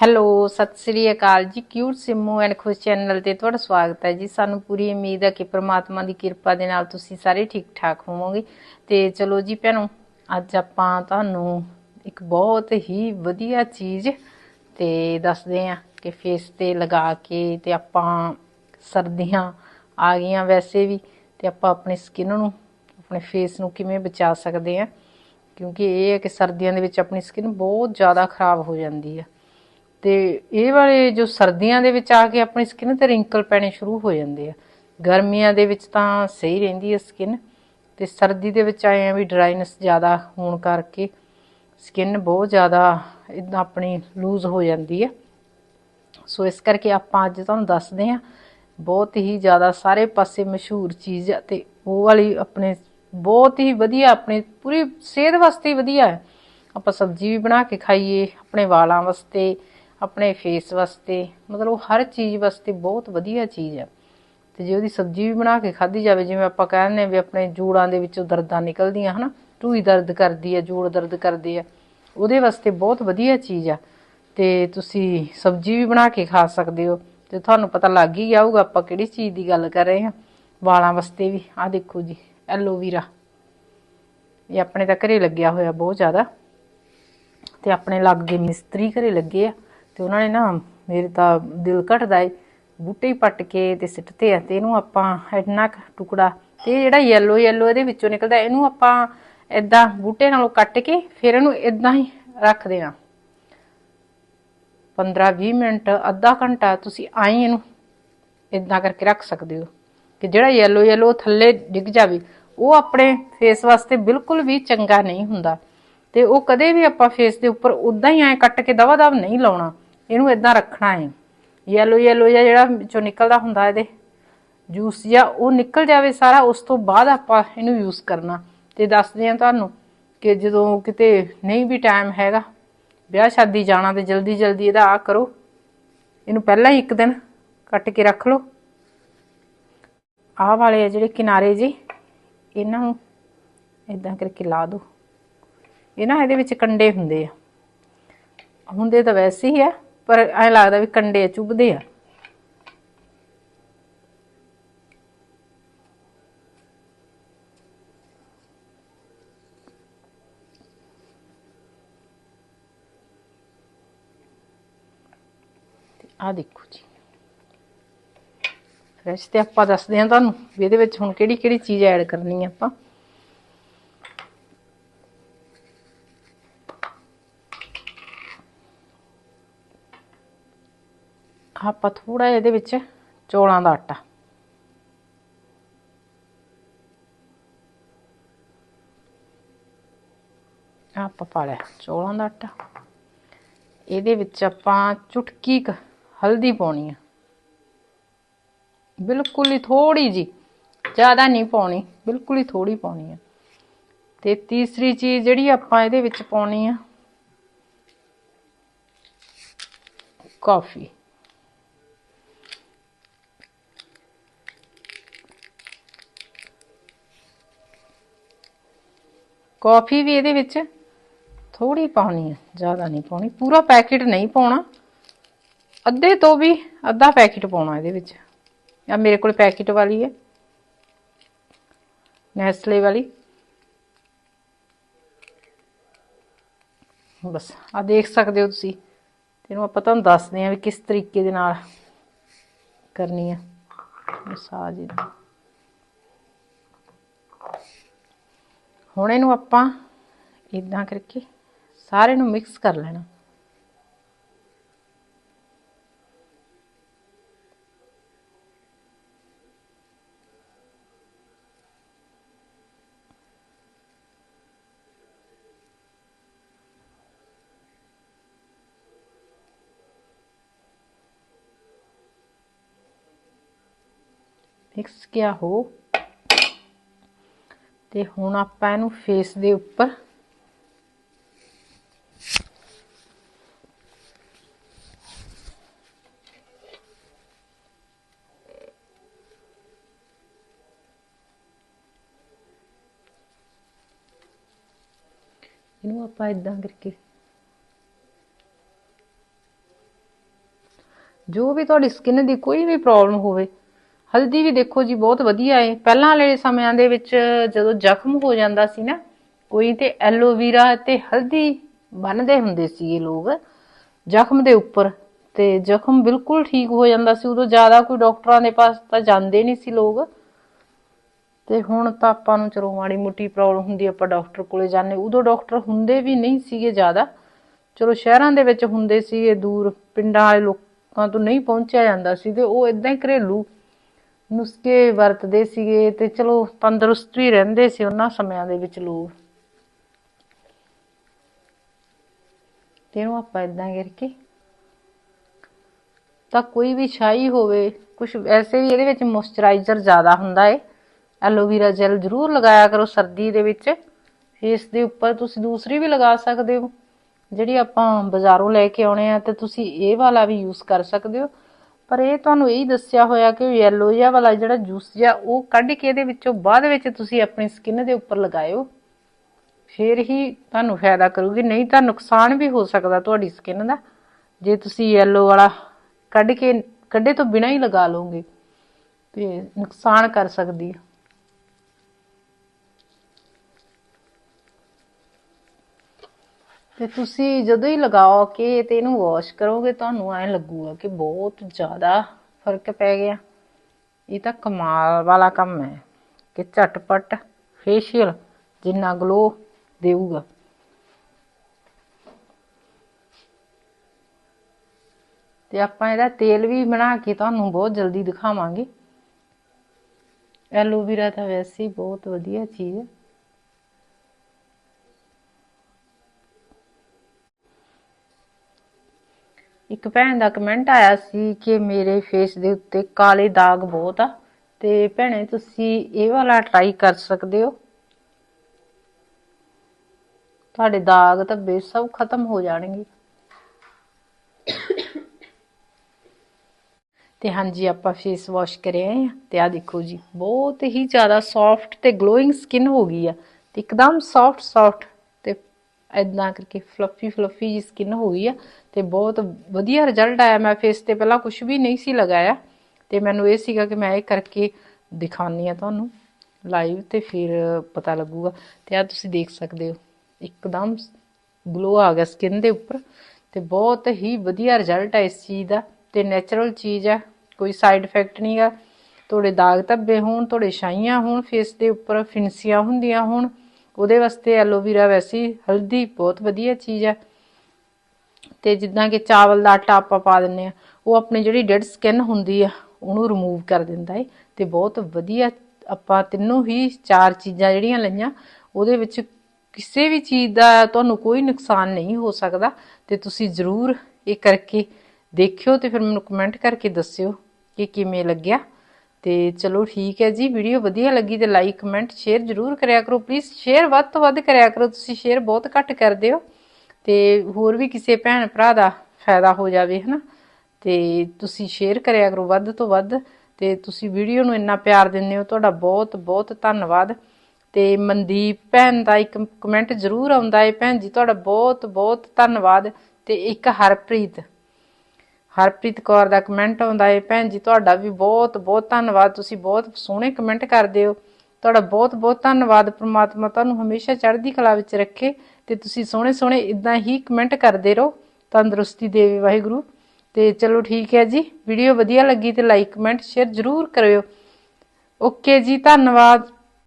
Hello, ਸਤਿ ਸ੍ਰੀ ਅਕਾਲ ਜੀ। Cute Simmu and Khush channel ਤੇ ਤੁਹਾਡਾ ਸਵਾਗਤ ਹੈ ਜੀ। ਸਾਨੂੰ ਪੂਰੀ ਉਮੀਦ ਹੈ ਕਿ ਪ੍ਰਮਾਤਮਾ ਦੀ ਕਿਰਪਾ ਦੇ ਨਾਲ ਤੁਸੀਂ ਸਾਰੇ ਠੀਕ ਠਾਕ ਹੋਵੋਗੇ। ਤੇ ਚਲੋ ਜੀ ਭੈਣੋ, ਅੱਜ ਆਪਾਂ ਤੁਹਾਨੂੰ ਇੱਕ ਬਹੁਤ ਹੀ ਵਧੀਆ ਚੀਜ਼ ਤੇ ਦੱਸਦੇ ਆ ਕਿ ਫੇਸ ਤੇ ਲਗਾ ਕੇ ਤੇ ਆਪਾਂ ਸਰਦੀਆਂ ਆ ਗਈਆਂ ਵੈਸੇ ਵੀ ਤੇ ਆਪਾਂ ਆਪਣੀ ਸਕਿਨ ਨੂੰ, ਆਪਣੇ ਫੇਸ ਨੂੰ ਕਿਵੇਂ ਬਚਾ ਸਕਦੇ ਆ ਕਿਉਂਕਿ ਇਹ ਹੈ ਕਿ ਸਰਦੀਆਂ ਦੇ ਵਿੱਚ ਆਪਣੀ ਸਕਿਨ ਬਹੁਤ ਜ਼ਿਆਦਾ ਖਰਾਬ ਹੋ ਜਾਂਦੀ ਹੈ। ਤੇ ਇਹ ਵਾਲੇ ਜੋ ਸਰਦੀਆਂ ਦੇ ਵਿੱਚ ਆ ਕੇ ਆਪਣੀ ਸਕਿਨ ਤੇ ਰਿੰਕਲ ਪੈਣੇ ਸ਼ੁਰੂ ਹੋ ਜਾਂਦੇ ਆ। ਗਰਮੀਆਂ ਦੇ ਵਿੱਚ ਤਾਂ ਸਹੀ ਰਹਿੰਦੀ ਹੈ ਸਕਿਨ ਤੇ ਸਰਦੀ ਦੇ ਵਿੱਚ ਆਏ ਆ ਵੀ ਡਰਾਈਨੈਸ ਜ਼ਿਆਦਾ ਹੋਣ ਕਰਕੇ ਸਕਿਨ ਬਹੁਤ ਜ਼ਿਆਦਾ ਇਦਾਂ ਆਪਣੀ ਲੂਜ਼ ਹੋ ਜਾਂਦੀ ਹੈ ਸੋ ਇਸ ਕਰਕੇ ਆਪਾਂ ਅੱਜ ਤੁਹਾਨੂੰ ਦੱਸਦੇ ਹਾਂ ਬਹੁਤ ਹੀ ਜ਼ਿਆਦਾ ਸਾਰੇ ਪਾਸੇ ਮਸ਼ਹੂਰ ਚੀਜ਼ ਆ ਤੇ ਉਹ ਵਾਲੀ ਆਪਣੇ ਬਹੁਤ ਹੀ ਵਧੀਆ, ਆਪਣੇ ਪੂਰੀ ਸਿਹਤ ਵਾਸਤੇ ਵਧੀਆ ਹੈ ਆਪਾਂ ਸਬਜ਼ੀ ਵੀ ਬਣਾ ਕੇ ਖਾਈਏ ਆਪਣੇ ਵਾਲਾਂ ਵਾਸਤੇ ਆਪਣੇ ਫੇਸ ਵਾਸਤੇ, ਮਤਲਬ ਹਰ ਚੀਜ਼ ਵਾਸਤੇ ਬਹੁਤ ਵਧੀਆ ਚੀਜ਼ ਹੈ। ਤੇ ਜੇ ਉਹਦੀ ਸਬਜ਼ੀ ਵੀ ਬਣਾ ਕੇ ਖਾਧੀ ਜਾਵੇ, ਜਿਵੇਂ ਆਪਾਂ ਕਹਿੰਦੇ ਵੀ ਆਪਣੇ ਜੂੜਾਂ ਦੇ ਵਿੱਚੋਂ ਦਰਦਾਂ ਨਿਕਲਦੀਆਂ, ਹਨਾ? ਟੂਈ ਦਰਦ ਕਰਦੀ ਹੈ, ਜੂੜ ਦਰਦ ਕਰਦੇ ਆ ਉਹਦੇ ਵਾਸਤੇ ਬਹੁਤ ਵਧੀਆ ਚੀਜ਼ ਆ। ਤੇ ਤੁਸੀਂ ਸਬਜ਼ੀ ਵੀ ਬਣਾ ਕੇ ਖਾ ਸਕਦੇ ਹੋ। ਤੇ ਤੁਹਾਨੂੰ ਪਤਾ ਲੱਗ ਹੀ ਜਾਊਗਾ ਆਪਾਂ ਕਿਹੜੀ ਚੀਜ਼ ਦੀ ਗੱਲ ਕਰ ਰਹੇ ਹਾਂ। ਵਾਲਾਂ ਵਾਸਤੇ ਵੀ। ਆਹ ਦੇਖੋ ਜੀ ਐਲੋਵੀਰਾ ਇਹ ਆਪਣੇ ਤਾਂ ਘਰੇ ਲੱਗਿਆ ਹੋਇਆ ਬਹੁਤ ਜ਼ਿਆਦਾ। ਤੇ ਆਪਣੇ ਲੱਗੇ ਮਿਸਤਰੀ ਘਰੇ ਲੱਗੇ ਆ। ਤੇ ਉਹਨਾਂ ਨੇ ਨਾ ਮੇਰੇ ਤਾਂ ਦਿਲ ਘਟਦਾ ਏ। ਬੂਟੇ ਹੀ ਪੱਟ ਕੇ ਤੇ ਸਿੱਟਦੇ ਆ ਤੇ ਇਹਨੂੰ ਆਪਾਂ ਇੰਨਾ ਕੁ ਟੁਕੜਾ ਤੇ ਇਹ ਜਿਹੜਾ ਯੈਲੋ ਯੈਲੋ ਇਹਦੇ ਵਿੱਚੋਂ ਨਿਕਲਦਾ ਇਹਨੂੰ ਆਪਾਂ ਇਦਾਂ ਬੂਟੇ ਨਾਲੋਂ ਕੱਟ ਕੇ ਫਿਰ ਇਹਨੂੰ ਇਦਾਂ ਹੀ ਰੱਖ ਦੇਣਾ। 15-20 ਮਿੰਟ, ਅੱਧਾ ਘੰਟਾ ਤੁਸੀਂ ਆਈ ਇਹਨੂੰ ਇਦਾਂ ਕਰਕੇ ਰੱਖ ਸਕਦੇ ਹੋ ਕਿ ਜਿਹੜਾ ਯੈਲੋ ਯੈਲੋ ਥੱਲੇ ਡਿੱਗ ਜਾਵੇ, ਉਹ ਆਪਣੇ ਫੇਸ ਵਾਸਤੇ ਬਿਲਕੁਲ ਵੀ ਚੰਗਾ ਨਹੀਂ ਹੁੰਦਾ। ਤੇ ਉਹ ਕਦੇ ਵੀ ਆਪਾਂ ਫੇਸ ਦੇ ਉੱਪਰ ਉਦਾਂ ਹੀ ਐ ਕੱਟ ਕੇ ਦਵਾ ਦਵ ਨਹੀਂ ਲਾਉਣਾ। ਇਹਨੂੰ ਇਦਾਂ ਰੱਖਣਾ ਹੈ ਯੈਲੋ ਯੈਲੋ ਜਿਹਾ ਜਿਹੜਾ ਚੋਂ ਨਿਕਲਦਾ ਹੁੰਦਾ ਇਹਦੇ। ਜੂਸ ਜਾਂ ਉਹ ਨਿਕਲ ਜਾਵੇ ਸਾਰਾ, ਉਸ ਤੋਂ ਬਾਅਦ ਆਪਾਂ ਇਹਨੂੰ ਯੂਜ਼ ਕਰਨਾ। ਤੇ ਦੱਸਦੇ ਆ ਤੁਹਾਨੂੰ ਕਿ ਜਦੋਂ ਕਿਤੇ ਨਹੀਂ ਵੀ ਟਾਈਮ ਹੈਗਾ, ਵਿਆਹ ਸ਼ਾਦੀ ਜਾਣਾ ਤੇ ਜਲਦੀ ਜਲਦੀ ਇਹਦਾ ਆ ਕਰੋ। ਇਹਨੂੰ ਪਹਿਲਾਂ ਹੀ ਇੱਕ ਦਿਨ ਕੱਟ ਕੇ ਰੱਖ ਲਓ। ਆਹ ਵਾਲੇ ਆ ਜਿਹੜੇ ਕਿਨਾਰੇ ਜੀ, ਇਹਨਾਂ ਨੂੰ ਇਦਾਂ ਕਰਕੇ ਲਾ ਦਿਓ। ਇਹ ਨਾ ਇਹਦੇ ਵਿੱਚ ਕੰਡੇ ਹੁੰਦੇ ਆ। ਹੁੰਦੇ ਤਾਂ ਵੈਸੇ ਹੀ ਆ। ਪਰ ਐ ਲੱਗਦਾ ਵੀ ਕੰਡੇ ਚੁੱਭਦੇ ਆ। ਆ ਦੇਖੋ ਜੀ। ਫਰੈਸ਼ ਤੇ ਆਪਾਂ ਦੱਸਦੇ ਹਾਂ ਤੁਹਾਨੂੰ ਵੀ ਇਹਦੇ ਵਿੱਚ ਹੁਣ ਕਿਹੜੀ ਕਿਹੜੀ ਚੀਜ਼ ਐਡ ਕਰਨੀ ਹੈ ਆਪਾਂ। ਆਪਾਂ ਥੋੜਾ ਇਹਦੇ ਵਿੱਚ ਚੌਲਾਂ ਦਾ ਆਟਾ। ਆਪਾਂ ਪਾ ਲਿਆ ਚੌਲਾਂ ਦਾ ਆਟਾ। ਇਹਦੇ ਵਿੱਚ ਆਪਾਂ ਚੁਟਕੀ ਕ ਹਲਦੀ ਪਾਉਣੀ ਆ। ਬਿਲਕੁਲ ਹੀ ਥੋੜੀ ਜੀ ਜ਼ਿਆਦਾ ਨਹੀਂ ਪਾਉਣੀ, ਬਿਲਕੁਲ ਹੀ ਥੋੜੀ ਪਾਉਣੀ ਆ। ਤੇ ਤੀਸਰੀ ਚੀਜ਼ ਜਿਹੜੀ ਆਪਾਂ ਇਹਦੇ ਵਿੱਚ ਪਾਉਣੀ ਆ, ਕਾਫੀ। ਕਾਫੀ ਵੀ ਇਹਦੇ ਵਿੱਚ ਥੋੜੀ ਪਾਉਣੀ ਹੈ ਜ਼ਿਆਦਾ ਨਹੀਂ ਪਾਉਣੀ। ਪੂਰਾ ਪੈਕੇਟ ਨਹੀਂ ਪਾਉਣਾ। ਅੱਧੇ ਤੋਂ ਵੀ ਅੱਧਾ ਪੈਕੇਟ ਪਾਉਣਾ ਇਹਦੇ ਵਿੱਚ। ਆ ਮੇਰੇ ਕੋਲ ਪੈਕੇਟ ਵਾਲੀ ਹੈ। ਨੈਸਲੇ ਵਾਲੀ। ਬਸ ਆ ਦੇਖ ਸਕਦੇ ਹੋ ਤੁਸੀਂ। ਇਹਨੂੰ ਆਪਾਂ ਤੁਹਾਨੂੰ ਦੱਸਦੇ ਆ ਵੀ ਕਿਸ ਤਰੀਕੇ ਦੇ ਨਾਲ ਕਰਨੀ ਹੈ ਮਸਾਜ ਇਹਦੀ। ਹੁਣ ਇਹਨੂੰ ਆਪਾਂ ਇਦਾਂ ਕਰਕੇ ਸਾਰੇ ਨੂੰ ਮਿਕਸ ਕਰ ਲੈਣਾ। ਮਿਕਸ ਕਿਆ ਹੋ? ਤੇ ਹੁਣ ਆਪਾਂ ਇਹਨੂੰ ਫੇਸ ਦੇ ਉੱਪਰ ਇਹਨੂੰ ਆਪਾਂ ਇਦਾਂ ਕਰਕੇ ਜੋ ਵੀ ਤੁਹਾਡੀ ਸਕਿਨ ਦੀ ਕੋਈ ਵੀ ਪ੍ਰੋਬਲਮ ਹੋਵੇ ਹਲਦੀ ਵੀ ਦੇਖੋ ਜੀ, ਬਹੁਤ ਵਧੀਆ ਹੈ ਪਹਿਲਾਂ ਵਾਲੇ ਸਮਿਆਂ ਦੇ ਵਿੱਚ ਜਦੋਂ ਜ਼ਖਮ ਹੋ ਜਾਂਦਾ ਸੀ ਨਾ, ਕੋਈ ਤੇ ਐਲੋਵੀਰਾ ਤੇ ਹਲਦੀ ਬੰਨਦੇ ਹੁੰਦੇ ਸੀਗੇ ਲੋਕ, ਜ਼ਖਮ ਦੇ ਉੱਪਰ। ਤੇ ਜ਼ਖਮ ਬਿਲਕੁਲ ਠੀਕ ਹੋ ਜਾਂਦਾ ਸੀ। ਉਦੋਂ ਜ਼ਿਆਦਾ ਕੋਈ ਡਾਕਟਰਾਂ ਦੇ ਪਾਸ ਤਾਂ ਜਾਂਦੇ ਨਹੀਂ ਸੀ ਲੋਕ। ਤੇ ਹੁਣ ਤਾਂ ਆਪਾਂ ਨੂੰ ਚਲੋ ਮਾੜੀ ਮੋਟੀ ਪ੍ਰੋਬਲਮ ਹੁੰਦੀ ਆਪਾਂ ਡਾਕਟਰ ਕੋਲੇ ਜਾਂਦੇ ਉਦੋਂ ਡਾਕਟਰ ਹੁੰਦੇ ਵੀ ਨਹੀਂ ਸੀਗੇ ਜ਼ਿਆਦਾ। ਚਲੋ ਸ਼ਹਿਰਾਂ ਦੇ ਵਿੱਚ ਹੁੰਦੇ ਸੀਗੇ ਦੂਰ, ਪਿੰਡਾਂ ਵਾਲੇ ਲੋਕਾਂ ਤੋਂ ਨਹੀਂ ਪਹੁੰਚਿਆ ਜਾਂਦਾ ਸੀ ਤੇ ਉਹ ਇਦਾਂ ਹੀ ਘਰੇਲੂ ਨੁਸਖੇ ਵਰਤਦੇ ਸੀਗੇ ਤੇ ਚਲੋ ਤੰਦਰੁਸਤ ਵੀ ਰਹਿੰਦੇ ਸੀ ਉਹਨਾਂ ਸਮਿਆਂ ਦੇ ਵਿੱਚ ਲੋਕ। ਤੇ ਇਹਨੂੰ ਆਪਾਂ ਇਦਾਂ ਕਰਕੇ ਤਾਂ ਕੋਈ ਵੀ ਛਾਈ ਹੋਵੇ ਕੁਝ ਵੈਸੇ ਵੀ ਇਹਦੇ ਵਿੱਚ ਮੋਇਸਚਰਾਈਜ਼ਰ ਜ਼ਿਆਦਾ ਹੁੰਦਾ ਏ। ਐਲੋਵੀਰਾ ਜੈਲ ਜ਼ਰੂਰ ਲਗਾਇਆ ਕਰੋ ਸਰਦੀ ਦੇ ਵਿੱਚ। ਫੇਸ ਦੇ ਉੱਪਰ ਤੁਸੀਂ ਦੂਸਰੀ ਵੀ ਲਗਾ ਸਕਦੇ ਹੋ। ਜਿਹੜੀ ਆਪਾਂ ਬਾਜ਼ਾਰੋਂ ਲੈ ਕੇ ਆਉਣੇ ਆ ਤੇ ਤੁਸੀਂ ਇਹ ਵਾਲਾ ਵੀ ਯੂਜ਼ ਕਰ ਸਕਦੇ ਹੋ। ਪਰ ਇਹ ਤੁਹਾਨੂੰ ਇਹੀ ਦੱਸਿਆ ਹੋਇਆ ਕਿ ਯੈਲੋ ਜਿਹਾ ਵਾਲਾ ਜਿਹੜਾ ਜੂਸ ਜਿਹਾ, ਉਹ ਕੱਢ ਕੇ ਇਹਦੇ ਵਿੱਚੋਂ ਬਾਅਦ ਵਿੱਚ ਤੁਸੀਂ ਆਪਣੀ ਸਕਿਨ ਦੇ ਉੱਪਰ ਲਗਾਇਓ। ਫਿਰ ਹੀ ਤੁਹਾਨੂੰ ਫਾਇਦਾ ਕਰੂਗੀ, ਨਹੀਂ ਤਾਂ ਨੁਕਸਾਨ ਵੀ ਹੋ ਸਕਦਾ ਤੁਹਾਡੀ ਸਕਿਨ ਦਾ। ਜੇ ਤੁਸੀਂ ਯੈਲੋ ਵਾਲਾ ਕੱਢ ਕੇ, ਕੱਢੇ ਤੋਂ ਬਿਨਾਂ ਹੀ ਲਗਾ ਲਓਗੇ, ਤੇ ਨੁਕਸਾਨ ਕਰ ਸਕਦੀ ਹੈ ਤੇ ਤੁਸੀਂ ਜਦੋਂ ਹੀ ਲਗਾਓ ਕਿ ਤੇ ਇਹਨੂੰ ਵਾਸ਼ ਕਰੋਗੇ, ਤੁਹਾਨੂੰ ਐਂ ਲੱਗੂਗਾ ਕਿ ਬਹੁਤ ਜ਼ਿਆਦਾ ਫ਼ਰਕ ਪੈ ਗਿਆ। ਇਹ ਤਾਂ ਕਮਾਲ ਵਾਲਾ ਕੰਮ ਹੈ ਕਿ ਝਟਪਟ ਫੇਸ਼ੀਅਲ ਜਿੰਨਾ ਗਲੋ ਦੇਊਗਾ। ਤੇ ਆਪਾਂ ਇਹਦਾ ਤੇਲ ਵੀ ਬਣਾ ਕੇ ਤੁਹਾਨੂੰ ਬਹੁਤ ਜਲਦੀ ਦਿਖਾਵਾਂਗੇ। ਐਲੋਵੇਰਾ ਤਾਂ ਵੈਸੇ ਹੀ ਬਹੁਤ ਵਧੀਆ ਚੀਜ਼ ਹੈ। ਇੱਕ ਭੈਣ ਦਾ ਕਮੈਂਟ ਆਇਆ ਸੀ ਕਿ ਮੇਰੇ ਫੇਸ ਦੇ ਉੱਤੇ ਕਾਲੇ ਦਾਗ ਬਹੁਤ ਆ। ਤੇ ਭੈਣੇ, ਤੁਸੀਂ ਇਹ ਵਾਲਾ ਟਰਾਈ ਕਰ ਸਕਦੇ ਹੋ? ਤੁਹਾਡੇ ਦਾਗ ਤਾਂ ਸਭ ਖਤਮ ਹੋ ਜਾਣਗੇ। ਤੇ ਹਾਂਜੀ, ਆਪਾਂ ਫੇਸ ਵਾਸ਼ ਕਰਿਆ ਆ ਤੇ ਆ ਦੇਖੋ ਜੀ, ਬਹੁਤ ਹੀ ਜ਼ਿਆਦਾ ਸੌਫਟ ਤੇ ਗਲੋਇੰਗ ਸਕਿਨ ਹੋ ਗਈ ਆ। ਤੇ ਇੱਕਦਮ ਸੌਫਟ ਸੌਫਟ ਐਦਾਂ ਕਰਕੇ ਫਲਫੀ ਫਲਫੀ ਜੀ ਸਕਿਨ ਹੋ ਗਈ ਆ ਤੇ ਬਹੁਤ ਵਧੀਆ ਰਿਜ਼ਲਟ ਆਇਆ ਮੈਂ ਫੇਸ ਤੇ। ਪਹਿਲਾਂ ਕੁਝ ਵੀ ਨਹੀਂ ਸੀ ਲਗਾਇਆ ਤੇ ਮੈਨੂੰ ਇਹ ਸੀਗਾ ਕਿ ਮੈਂ ਇਹ ਕਰਕੇ ਦਿਖਾਉਣੀ ਆ ਤੁਹਾਨੂੰ ਲਾਈਵ ਤੇ ਫਿਰ ਪਤਾ ਲੱਗੂਗਾ ਤੇ ਆ ਤੁਸੀਂ ਦੇਖ ਸਕਦੇ ਹੋ, ਇੱਕਦਮ ਗਲੋ ਆ ਗਿਆ ਸਕਿਨ ਦੇ ਉੱਪਰ ਤੇ ਬਹੁਤ ਹੀ ਵਧੀਆ ਰਿਜ਼ਲਟ ਹੈ ਇਸ ਚੀਜ਼ ਦਾ ਤੇ ਨੇਚਰਲ ਚੀਜ਼ ਆ, ਕੋਈ ਸਾਈਡ ਇਫੈਕਟ ਨਹੀਂਗਾ ਤੁਹਾਡੇ ਦਾਗ ਧੱਬੇ ਹੋਣ, ਤੁਹਾਡੇ ਛਾਈਆਂ ਹੋਣ ਫੇਸ ਦੇ ਉੱਪਰ ਫਿੰਸੀਆਂ ਹੁੰਦੀਆਂ ਹੋਣ ਉਹਦੇ ਵਾਸਤੇ ਐਲੋਵੀਰਾ ਵੈਸੀ ਹਲਦੀ ਬਹੁਤ ਵਧੀਆ ਚੀਜ਼ ਹੈ। ਤੇ ਜਿੱਦਾਂ ਕਿ ਚਾਵਲ ਦਾ ਆਟਾ ਆਪਾਂ ਪਾ ਦਿੰਨੇ ਆ ਉਹ ਆਪਣੀ ਜਿਹੜੀ ਡੈਡ ਸਕਿਨ ਹੁੰਦੀ ਆ, ਉਹਨੂੰ ਰਿਮੂਵ ਕਰ ਦਿੰਦਾ ਏ ਤੇ ਬਹੁਤ ਵਧੀਆ ਆਪਾਂ ਤਿੰਨੋਂ ਹੀ ਚਾਰ ਚੀਜ਼ਾਂ ਜਿਹੜੀਆਂ ਲਈਆਂ, ਉਹਦੇ ਵਿੱਚ ਕਿਸੇ ਵੀ ਚੀਜ਼ ਦਾ ਤੁਹਾਨੂੰ ਕੋਈ ਨੁਕਸਾਨ ਨਹੀਂ ਹੋ ਸਕਦਾ। ਤੇ ਤੁਸੀਂ ਜ਼ਰੂਰ ਇਹ ਕਰਕੇ ਦੇਖਿਓ ਤੇ ਫਿਰ ਮੈਨੂੰ ਕਮੈਂਟ ਕਰਕੇ ਦੱਸਿਓ ਕਿ ਕਿਵੇਂ ਲੱਗਿਆ। ਤੇ ਚਲੋ ਠੀਕ ਹੈ ਜੀ, ਵੀਡੀਓ ਵਧੀਆ ਲੱਗੀ ਤੇ ਲਾਈਕ ਕਮੈਂਟ ਸ਼ੇਅਰ ਜ਼ਰੂਰ ਕਰਿਆ ਕਰੋ ਪਲੀਜ਼ ਸ਼ੇਅਰ ਵੱਧ ਤੋਂ ਵੱਧ ਕਰਿਆ ਕਰੋ, ਤੁਸੀਂ ਸ਼ੇਅਰ ਬਹੁਤ ਘੱਟ ਕਰਦੇ ਹੋ ਤੇ ਹੋਰ ਵੀ ਕਿਸੇ ਭੈਣ ਭਰਾ ਦਾ ਫਾਇਦਾ ਹੋ ਜਾਵੇ, ਹਨਾ? ਤੇ ਤੁਸੀਂ ਸ਼ੇਅਰ ਕਰਿਆ ਕਰੋ ਵੱਧ ਤੋਂ ਵੱਧ ਤੇ ਤੁਸੀਂ ਵੀਡੀਓ ਨੂੰ ਇੰਨਾ ਪਿਆਰ ਦਿੰਦੇ ਹੋ, ਤੁਹਾਡਾ ਬਹੁਤ ਬਹੁਤ ਧੰਨਵਾਦ। ਤੇ ਮਨਦੀਪ ਭੈਣ ਦਾ ਇੱਕ ਕਮੈਂਟ ਜ਼ਰੂਰ ਆਉਂਦਾ ਹੈ, ਭੈਣ ਜੀ, ਤੁਹਾਡਾ ਬਹੁਤ ਬਹੁਤ ਧੰਨਵਾਦ ਤੇ ਇੱਕ ਹਰਪ੍ਰੀਤ। ਹਰਪ੍ਰੀਤ ਕੌਰ ਦਾ ਕਮੈਂਟ ਆਉਂਦਾ ਹੈ, ਭੈਣ ਜੀ, ਤੁਹਾਡਾ ਵੀ ਬਹੁਤ ਬਹੁਤ ਧੰਨਵਾਦ। ਤੁਸੀਂ ਬਹੁਤ ਸੋਹਣੇ ਕਮੈਂਟ ਕਰਦੇ ਹੋ। ਤੁਹਾਡਾ ਬਹੁਤ ਬਹੁਤ ਧੰਨਵਾਦ। ਪ੍ਰਮਾਤਮਾ ਤੁਹਾਨੂੰ ਹਮੇਸ਼ਾ ਚੜ੍ਹਦੀ ਕਲਾ ਵਿੱਚ ਰੱਖੇ ਤੇ ਤੁਸੀਂ ਸੋਹਣੇ ਸੋਹਣੇ ਇਦਾਂ ਹੀ ਕਮੈਂਟ ਕਰਦੇ ਰਹੋ। ਤੰਦਰੁਸਤੀ ਦੇਵੇ ਵਾਹਿਗੁਰੂ। ਤੇ ਚਲੋ ਠੀਕ ਹੈ ਜੀ। ਵੀਡੀਓ ਵਧੀਆ ਲੱਗੀ ਤੇ ਲਾਈਕ ਕਮੈਂਟ ਸ਼ੇਅਰ ਜ਼ਰੂਰ ਕਰਿਓ। ਓਕੇ ਜੀ, ਧੰਨਵਾਦ।